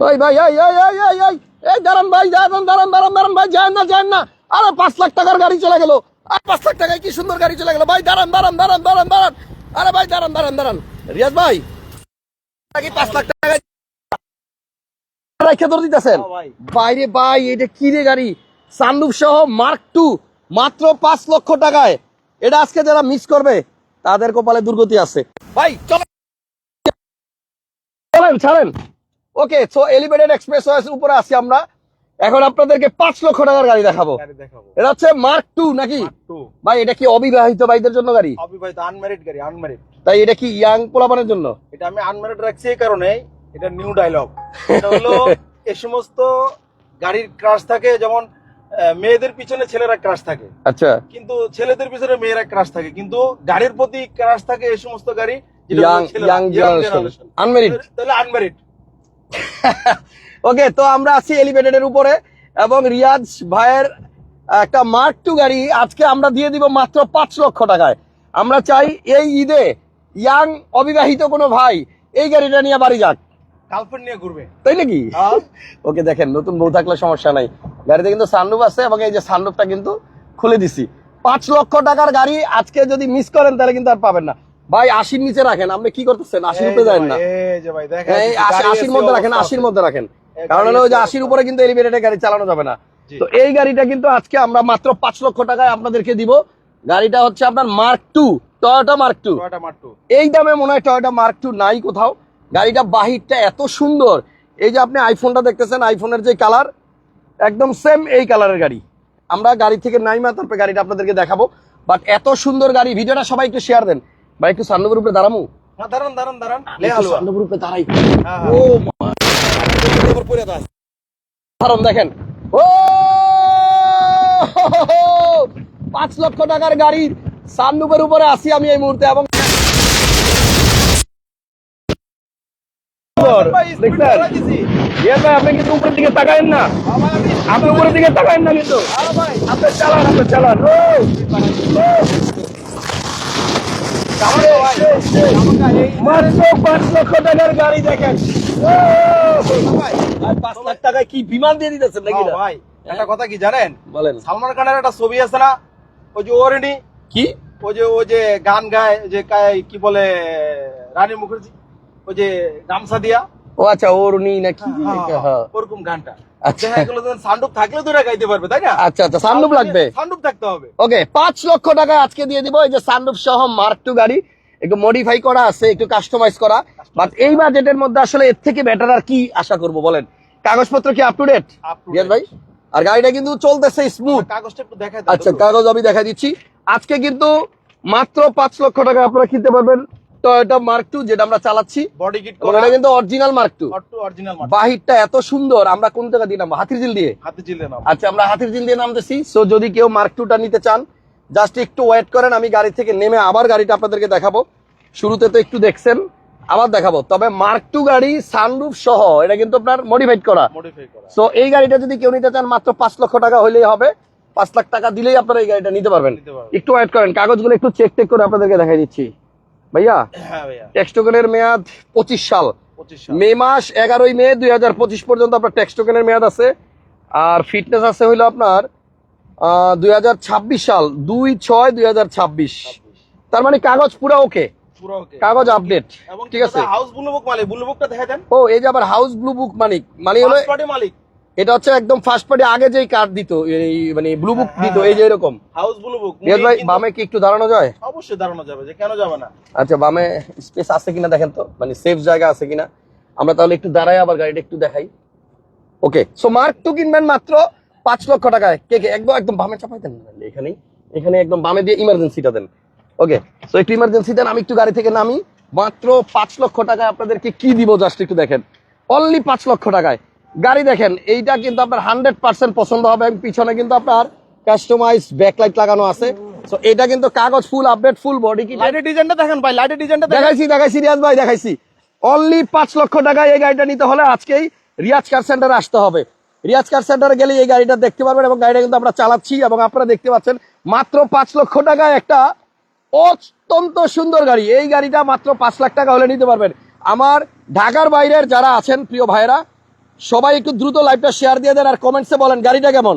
ওই ভাই এই এই এই এই এই এই দাঁড়ান ভাই দাঁড়ান দাঁড়ান দাঁড়ান দাঁড়ান ভাই যান না যান না। আরে পাঁচ লাখ টাকার গাড়ি চলে গেল। আর পাঁচ লাখ টাকায় কি সুন্দর গাড়ি চলে গেল? ভাই দাঁড়ান দাঁড়ান দাঁড়ান দাঁড়ান দাঁড়ান আরে ভাই দাঁড়ান দাঁড়ান দাঁড়ান রিয়াজ ভাই কি পাঁচ লাখ টাকা রাইখে ধরে দিতেছেন? বাইরে ভাই এটা কি রে গাড়ি? সানরুফ সহ মার্ক টু মাত্র পাঁচ লক্ষ টাকায়। এটা আজকে যারা মিস করবে তাদের কপালে দুর্গতি আছে। ভাই চলো চলেন ছাড়েন। ওকে সো এলিভেটেড এক্সপ্রেস উপরে আছি আমরা। এখন আপনাদেরকে পাঁচ লক্ষ টাকার গাড়ি দেখাবো। এটা হচ্ছে মার্ক টু নাকি? ভাই এটা কি অবিবাহিত ভাইদের জন্য গাড়ি? অবিবাহিত আনম্যারিড গাড়ি আনম্যারিড তাই এটা কি ইয়াং পোলাপানের জন্য? এটা আমি আনম্যারিড রাখছি এই কারণে এটা নিউ ডায়লগ এটা হলো এই সমস্ত গাড়ির ক্রাশ থাকে যেমন মেয়েদের পিছনে ছেলেরা ক্রাশ থাকে। আচ্ছা। কিন্তু ছেলেদের পিছনে মেয়েরা ক্রাশ থাকে। কিন্তু গাড়ির প্রতি ক্রাশ থাকে এই সমস্ত গাড়ি ইয়াং ইয়াং জেনারেশন। আনমেরিড তাহলে আনম্যারিড ওকে তো আমরা আছি এলিভেটেডের উপরে এবং রিয়াজ ভাইয়ের একটা মার্ক টু গাড়ি আজকে আমরা দিয়ে দিব মাত্র পাঁচ লক্ষ টাকায়। আমরা চাই এই ঈদে ইয়াং অবিবাহিত কোনো ভাই এই গাড়িটা নিয়ে বাড়ি যাক। গার্লফ্রেন্ড নিয়ে ঘুরবে। তাই নাকি? হ্যাঁ। ওকে দেখেন নতুন বউ থাকলে সমস্যা নাই। গাড়িতে কিন্তু সানরুফ আছে এবং এই যে সানরুফটা কিন্তু খুলে দিছি। পাঁচ লক্ষ টাকার গাড়ি আজকে যদি মিস করেন তাহলে কিন্তু আর পাবেন না। ভাই আশির নিচে রাখেন আপনি কি করতেছেন? আশির উপরে এই যে যাবেন না আশির মধ্যে রাখেন আশির মধ্যে রাখেন। কারণ হলো যে আশির উপরে কিন্তু এলিভেটেড গাড়ি চালানো যাবে না। তো এই গাড়িটা কিন্তু আজকে আমরা মাত্র পাঁচ লক্ষ টাকায় আপনাদেরকে দিব। গাড়িটা হচ্ছে আপনার Mark two Toyota Mark two এই দামে মনে হয় টয়োটা মার্ক টু নাই কোথাও। গাড়িটা বাহিরটা এত সুন্দর। এই যে আপনি আইফোনটা দেখতেছেন আইফোনের যে কালার একদম সেম এই কালারের গাড়ি। আমরা গাড়ি থেকে নাইমা তারপরে গাড়িটা আপনাদেরকে দেখাবো। বাট এত সুন্দর গাড়ি ভিডিওটা সবাই একটু শেয়ার দেন। ভাই একটু সান্নবের উপরে দাঁড়ামু? না দাঁড়ান দাঁড়ান দাঁড়ান। লে হালুয়া সান্নবের উপরে দাঁড়াই। ও। এবার পরে দাও। দেখেন। ও! পাঁচ লক্ষ টাকার গাড়ির সানরুফের উপরে আসি আমি এই মুহূর্তে এবং। ইয়ে আপনি কিন্তু উপরের দিকে তাকায়েন না। হ্যাঁ আপনি উপরের দিকে তাকায়েন না কিন্তু। হ্যাঁ আপনি চালান আপনি চালান ও, ও। আমাকে ভাই, আমাকে এই- মাত্র পাঁচ লক্ষ টাকার গাড়ি দেখেন। আর পাঁচ লাখ টাকায় কি বিমান দিয়ে দিতেছেন নাকি হ্যাঁ না? ভাই, একটা কথা কি জানেন? বলেন। সালমান খানের একটা ছবি আছে না? ওই যে ওরেনি? কি? ওই যে ওই যে গান গায় ওই যে গায়, কি বলে রানী মুখার্জি? ওই যে গামছা দিয়া। ও আচ্ছা ওরনি নাকি? হ্যাঁ ওরকম গানটা। আচ্ছা। দেখা গেলো সান্ডুপ থাকলে তো গাইতে পারবে তাই না? আচ্ছা আচ্ছা সানরুফ লাগবে। সান্ডুপ থাকতে হবে। ওকে পাঁচ লক্ষ টাকা আজকে দিয়ে দিব এই যে সানরুফ সহ মার্ক টু গাড়ি। একটু মডিফাই করা আছে একটু কাস্টমাইজ করা। বাট এই বাজেটের মধ্যে আসলে এর থেকে বেটার আর কি আশা করব বলেন? কাগজপত্র কি আপ টু ডেট রিয়াজ ভাই? আর গাড়িটা কিন্তু চলতেছে স্মুথ কাগজটা একটু দেখাই আচ্ছা কাগজ আমি দেখা দিচ্ছি। আজকে কিন্তু মাত্র পাঁচ লক্ষ টাকা আপনারা কিনতে পারবেন। টয়োটা মার্ক টু যেটা আমরা চালাচ্ছি। বডি কিট করা। এটা কিন্তু অরিজিনাল মার্ক টু অরিজিনাল বাহিরটা এত সুন্দর আমরা কোন জায়গা দিয়ে নামবো? হাতির ঝিল দিয়ে? হাতে চিলে নাও আচ্ছা আমরা হাতির ঝিল দিয়ে নামতেছি। সো যদি কেউ মার্ক টুটা নিতে চান জাস্ট একটু ওয়েট করেন আমি গাড়ি থেকে নেমে আবার গাড়িটা আপনাদেরকে দেখাবো। শুরুতে তো একটু দেখছেন আবার দেখাবো। তবে মার্ক টু গাড়ি সানরুফ সহ এটা কিন্তু আপনার মডিফাইড করা। সো এই গাড়িটা যদি কেউ নিতে চান মাত্র পাঁচ লক্ষ টাকা হলেই হবে। পাঁচ লাখ টাকা দিলেই আপনারা এই গাড়িটা নিতে পারবেন। নিতে পারবেন। একটু ওয়েট করেন কাগজগুলো একটু চেক টেক করে আপনাদেরকে দেখাই দিচ্ছি। ভাইয়া হ্যাঁ ভাইয়া। ট্যাক্স টোকেনের মেয়াদ পঁচিশ সাল। মে মাস এগারোই মে দুই হাজার পঁচিশ পর্যন্ত আপনার ট্যাক্স টোকেনের মেয়াদ আছে। আর ফিটনেস আছে হইল আপনার দুই হাজার ছাব্বিশ সাল দুই ছয় দুই হাজার ছাব্বিশ। তার মানে কাগজ পুরো ওকে কাগজ আপডেট ঠিক আছে? হাউস ব্লু বুক মালিক ব্লু বুকটা দেখাই দেন। ও এই যে আবার হাউস ব্লু বুক মালিক মানে হলো মালিক। এটা হচ্ছে একদম ফার্স্ট পার্টি আগে যেই কার্ড দিত এই মানে ব্লু বুক দিত এই যে এরকম। হাউস ব্লু বুক রিয়াজ ভাই বামে কি একটু দাঁড়ানো যায়? অবশ্যই দাঁড়ানো যাবে যে কেন যাবে না। আচ্ছা বামে স্পেস আছে কিনা দেখেন তো মানে সেফ জায়গা আছে কিনা। আমরা তাহলে একটু দাঁড়াই আবার গাড়িটা একটু দেখাই। ওকে সো মার্ক টু কিনবেন মাত্র পাঁচ লক্ষ টাকায়। কে কে? একদম একদম বামে চাপাই দেন না, এখানেই এখানে একদম বামে দিয়ে ইমার্জেন্সিটা দেন। ওকে সো একটু ইমার্জেন্সি দেন আমি একটু গাড়ি থেকে নামি। মাত্র পাঁচ লক্ষ টাকায় আপনাদেরকে কি দিব জাস্ট একটু দেখেন। অনলি পাঁচ লক্ষ টাকায়। গাড়ি দেখেন এইটা কিন্তু আপনার হান্ড্রেড পার্সেন্ট পছন্দ হবে এবং পিছনে কিন্তু আপনার কাস্টমাইজ ব্যাকলাইট লাগানো আছে। সো এটা কিন্তু কাগজ ফুল আপডেট ফুল বডি কি লাইটের ডিজাইনটা দেখেন ভাই লাইটের ডিজাইনটা দেখাইছি দেখাইছি রিয়াজ ভাই দেখাইছি। অনলি পাঁচ লক্ষ টাকায় এই গাড়িটা নিতে হলে আজকেই রিয়াজ কার সেন্টারে আসতে হবে। রিয়াজ কার সেন্টারে গেলে এই গাড়িটা দেখতে পারবেন এবং গাড়িটা কিন্তু আমরা চালাচ্ছি এবং আপনারা দেখতে পাচ্ছেন মাত্র পাঁচ লক্ষ টাকায় একটা অত্যন্ত সুন্দর গাড়ি। এই গাড়িটা মাত্র পাঁচ লাখ টাকা হলে নিতে পারবেন। আমার ঢাকার বাইরের যারা আছেন প্রিয় ভাইরা সবাই একটু দ্রুত লাইভটা শেয়ার দিয়ে দেন আর কমেন্টসে বলেন গাড়িটা কেমন?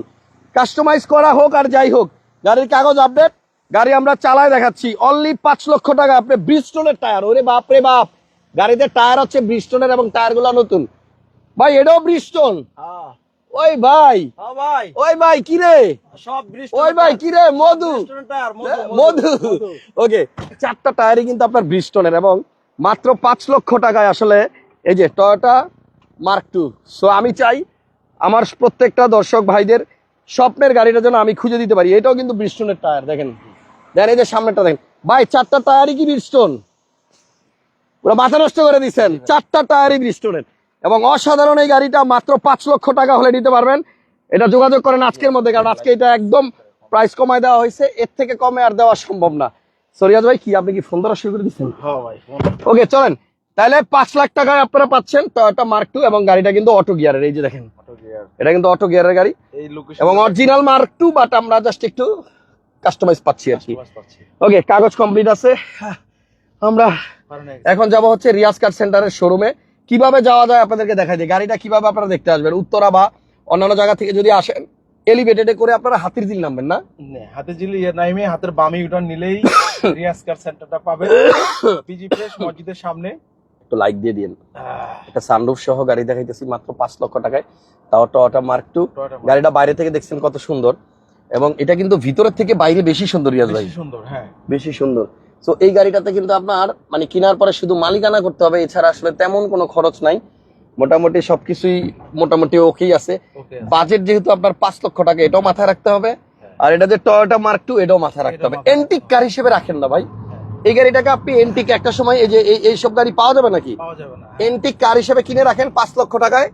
কাস্টমাইজ করা হোক আর যাই হোক গাড়ির কাগজ আপডেট গাড়ি আমরা চালায় দেখাচ্ছি। অনলি পাঁচ লক্ষ টাকা আপনি ব্রিস্টনের টায়ার ওরে বাপ রে বাপ। গাড়িতে টায়ার হচ্ছে ব্রিস্টনের এবং টায়ারগুলো নতুন। ভাই এটাও ব্রিস্টন হ্যাঁ। ওই ভাই হ্যাঁ ভাই। ওই ভাই কি রে? ওই ভাই কি রে? মধু। মধু মধু ওকে চারটা টায়ারই কিন্তু আপনার ব্রিস্টনের এবং মাত্র পাঁচ লক্ষ টাকায় আসলে এই যে টয়োটা মার্ক টু সো আমি চাই আমার প্রত্যেকটা দর্শক ভাইদের স্বপ্নের গাড়িটা যেন আমি খুঁজে দিতে পারি। এটাও কিন্তু ব্রিস্টনের টায়ার দেখেন। দেখেন এই যে সামনেটা দেখেন। ভাই চারটা টায়ারই কি ব্রিস্টন পুরো মাথা নষ্ট করে দিচ্ছেন চারটা টায়ারই ব্রিস্টনের এবং অসাধারণ এই গাড়িটা মাত্র পাঁচ লক্ষ টাকা হলে নিতে পারবেন। এটা যোগাযোগ করেন আজকের মধ্যে কারণ আজকে এটা একদম প্রাইস কমায় দেওয়া হয়েছে। এর থেকে কমে আর দেওয়া সম্ভব না। সরিয়াজ ভাই কি? আপনি কি ফোন ধরা শুরু করে দিচ্ছেন? হ্যাঁ ওকে চলেন। তাহলে পাঁচ লাখ টাকায় আপনারা পাচ্ছেন টয়োটা মার্ক টু এবং গাড়িটা কিন্তু অটো গিয়ারের এই যে দেখেন। এটা কিন্তু অটো গিয়ারের গাড়ি। এবং অরিজিনাল মার্ক টু বাট আমরা জাস্ট একটু কাস্টমাইজ পাচ্ছি আর কি। ওকে কাগজ কমপ্লিট আছে। আমরা এখন যাব হচ্ছে রিয়াজ কার সেন্টারের শোরুমে কীভাবে যাওয়া যায় আপনাদেরকে দেখাই দিই। গাড়িটা কীভাবে আপনারা দেখতে আসবেন? উত্তরা বা অন্যান্য জায়গা থেকে যদি আসেন এলিভেটেডে করে আপনারা হাতির দিল নামবেন না? হাতির হাতে জিলি নাইমে হাতের বামে ইউটার নিলেই রিয়াজ কার সেন্টারটা পাবেন। পিজি ফ্রেশ মসজিদের সামনে। একটু লাইক দিয়ে দিন একটা সানরুফ সহ গাড়ি দেখাইতেছি মাত্র পাঁচ লক্ষ টাকায়। তাও টয়োটা মার্ক টু গাড়িটা বাইরে থেকে দেখছেন কত সুন্দর। এবং এটা কিন্তু ভিতরের থেকে বাইরে বেশি সুন্দর রিয়াজ ভাই। বেশি সুন্দর হ্যাঁ। বেশি সুন্দর। তো এই গাড়িটাতে কিন্তু আপনার মানে কেনার পরে শুধু মালিকানা করতে হবে এছাড়া আসলে তেমন কোনো খরচ নাই। মোটামুটি সবকিছুই মোটামুটি ওকেই আছে। বাজেট যেহেতু আপনার পাঁচ লক্ষ টাকা এটাও মাথায় রাখতে হবে। আর এটা যে টয়োটা মার্ক টু এটাও মাথায় রাখতে হবে। এন্টিক কার হিসেবে রাখেন না ভাই। এই গাড়িটাকে আপনি এন্টিক একটা সময় এই যে এই- এইসব গাড়ি পাওয়া যাবে নাকি? এন্টিক কার হিসেবে কিনে রাখেন পাঁচ লক্ষ টাকায়।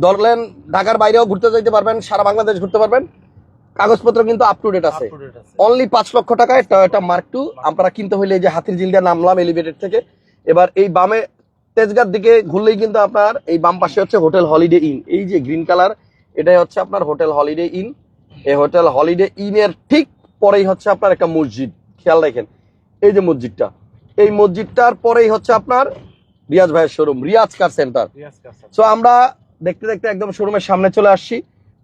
ধরলেন ঢাকার বাইরেও ঘুরতে যেতে পারবেন সারা বাংলাদেশ ঘুরতে পারবেন। কাগজপত্র কিন্তু আপ টু ডেট আছে। অনলি পাঁচ লক্ষ টাকায় টয়োটা মার্ক টু আপনারা কিনতে হইলে এই যে হাতির জিল দিয়ে নামলাম এলিভেটেড থেকে। এবার এই বামে তেজগার দিকে ঘুরলেই কিন্তু আপনার এই বাম পাশে হচ্ছে হোটেল হলিডে ইন এই যে গ্রিন কালার এটাই হচ্ছে আপনার হোটেল হলিডে ইন এই হোটেল হলিডে ইনের ঠিক পরেই হচ্ছে আপনার একটা মসজিদ। খেয়াল রাখেন। এই যে মসজিদটা। এই মসজিদটার পরেই হচ্ছে আপনার রিয়াজ ভাইয়ের showroom Riaz car centre Riaz so আমরা দেখতে দেখতে একদম শোরুমের সামনে চলে আসছি।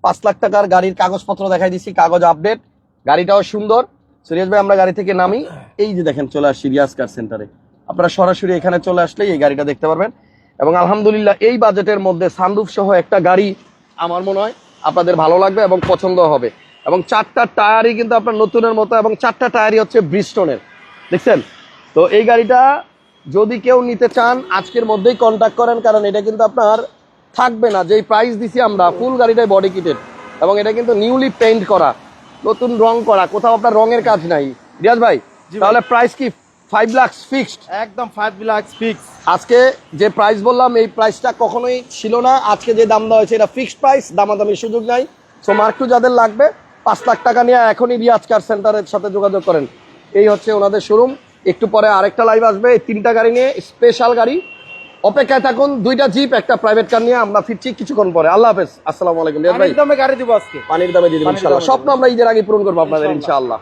পাঁচ লাখ টাকার গাড়ির কাগজপত্র দেখাই দিচ্ছি কাগজ আপডেট গাড়িটাও সুন্দর। সুরিয়াজ ভাই আমরা গাড়ি থেকে নামি। এই যে দেখেন চলে আসছি রিয়াজ কার সেন্টারে আপনারা সরাসরি এখানে চলে আসলেই এই গাড়িটা দেখতে পারবেন। এবং আলহামদুলিল্লাহ এই বাজেটের মধ্যে সানরুফ সহ একটা গাড়ি আমার মনে হয় আপনাদের ভালো লাগবে এবং পছন্দ হবে। এবং চারটা টায়ারই কিন্তু আপনার নতুনের মতো এবং চারটা টায়ারই হচ্ছে ব্রিস্টনের দেখছেন? তো এই গাড়িটা যদি কেউ নিতে চান আজকের মধ্যেই কন্ট্যাক্ট করেন কারণ এটা কিন্তু আপনার থাকবে না। যেই প্রাইস দিছি আমরা ফুল গাড়িটাই বডি কিটেড এবং এটা কিন্তু নিউলি পেইন্ট করা নতুন রং করা কোথাও আপনার রঙের কাজ নাই। রিয়াজ ভাই তাহলে প্রাইস কি? ফাইভ লাখ ফিক্সড একদম ফাইভ লাক্স ফিক্স আজকে যে প্রাইস বললাম এই প্রাইসটা কখনোই ছিল না। আজকে যে দাম দেওয়া হয়েছে এটা ফিক্সড প্রাইস দামাদামির সুযোগ নাই। সো মার্কটু যাদের লাগবে পাঁচ লাখ টাকা নিয়ে এখনই রিয়াজ কার সেন্টারের সাথে যোগাযোগ করেন। এই হচ্ছে ওনাদের শোরুম একটু পরে আরেকটা লাইভ আসবে এই তিনটা গাড়ি নিয়ে স্পেশাল গাড়ি। অপেক্ষায় থাকুন দুইটা জিপ একটা প্রাইভেট কার নিয়ে আমরা ফিরছি কিছুক্ষণ পরে। আল্লাহ হাফেজ। আসসালামু আলাইকুম ভাই। পানির দামে গাড়ি দিব আজকে। পানির দামে দিয়ে দিন ইনশাআল্লাহ। স্বপ্ন আমরা ঈদের আগে পূরণ করব আপনাদের ইনশাআল্লাহ।